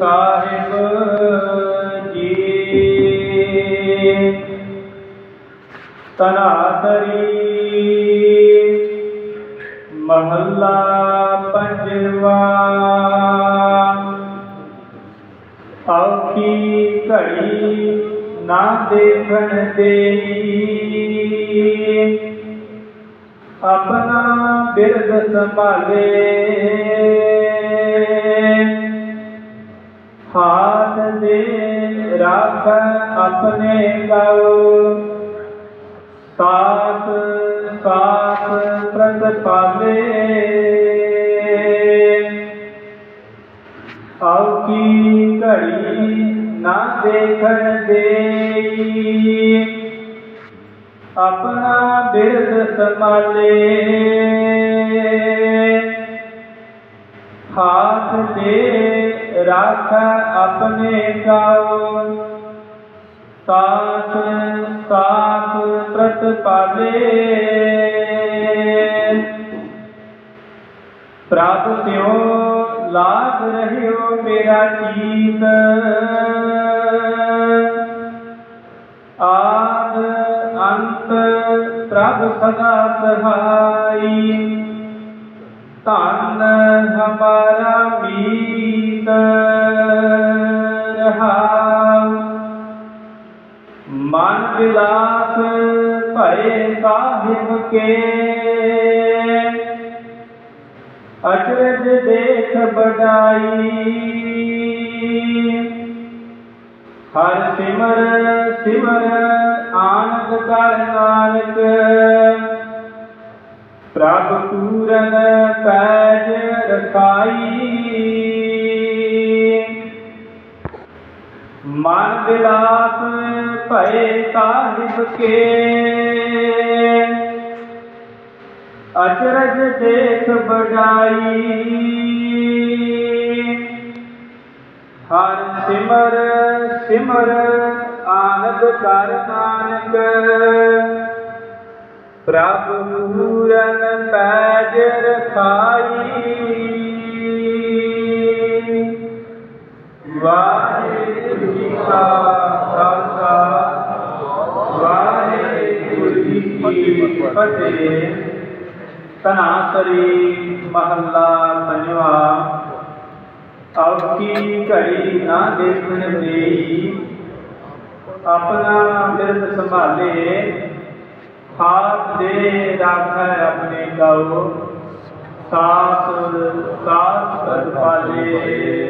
ਸਾਹਿਬ ਜੀ। ਤਨਾਤਰੀ ਮਹੱਲਾ ਪੰਜਵਾ। ਔਖੀ ਘੜੀ ਨਾ ਦੇਖਣ ਦੇਈ। ਆਪਣਾ ਬਿਰਦ ਸੰਭਾਲੇ। ਹਾਥ ਦੇ ਰੱਖ ਆਪਣੇ ਗਾਉ ਸਾਥ ਸਾਥ ਪ੍ਰਤਪਾਲੇ ਔਕੀ ਘੜੀ ਨਾ ਦੇਖਣ ਦੇਈ। ਆਪਣਾ ਬਿਰਦ ਸੰਭਾਲੇ। ਹਾਥ ਦੇ ਰਾਖ ਆਪਣੇ ਗਾਉ ਸਾਥ ਸਾਥ ਪ੍ਰਤਪਾਲੇ ਪ੍ਰਭ ਤਿਉ ਲਾਗ ਰਹਿਓ ਮੇਰਾ ਚੀਤ। ਆਦ ਅੰਤ ਪ੍ਰਭ ਸਦਾ ਸਹਾਈ। ਧਨ ਹਮਾਰਾ ਮਨ ਵਿਲਾਸ ਭਏ ਸਾਹਿਬ ਕੇ। ਅਚਰਜ ਦੇਖ ਬਡਾਈ ਹਰ ਸਿਮਰ ਸਿਮਰ ਆਨੰਦ ਕਰ ਨਾਨਕ। ਪ੍ਰਭ ਪੂਰਨ ਪੈਜ ਰਖਾਈ। ਮਨ ਵਿਲਾਸ ਭਏ ਸਾਹਿਬ ਕੇ। ਅਚਰਜ ਦੇਖ ਬਡਾਈ ਹਰ ਸਿਮਰ ਸਿਮਰ ਆਨੰਦ ਕਰ ਨਾਨਕ। ਪ੍ਰਭ ਪੂਰਨ ਪੈਜ ਰਖਾਈ ਵਾਹਿਗੁਰੂ ਜੀ ਕਾ ਖਾਲਸਾ, ਵਾਹਿਗੁਰੂ ਜੀ ਕੀ ਫਤਿਹ। ਤਨਾਸਰੀ ਮਹੱਲਾ ਪੰਜਵਾ ਔਕੀ ਘੜੀ ਨਾ ਦੇਖਣ ਦੇਈ, ਆਪਣਾ ਬਿਰਦ ਸੰਭਾਲੇ, ਹਾਥ ਦੇ ਰਾਖੈ ਆਪਣੇ ਗਾਉ ਸਾਸ ਸਾਸ ਕਰ ਪਾਲੇ।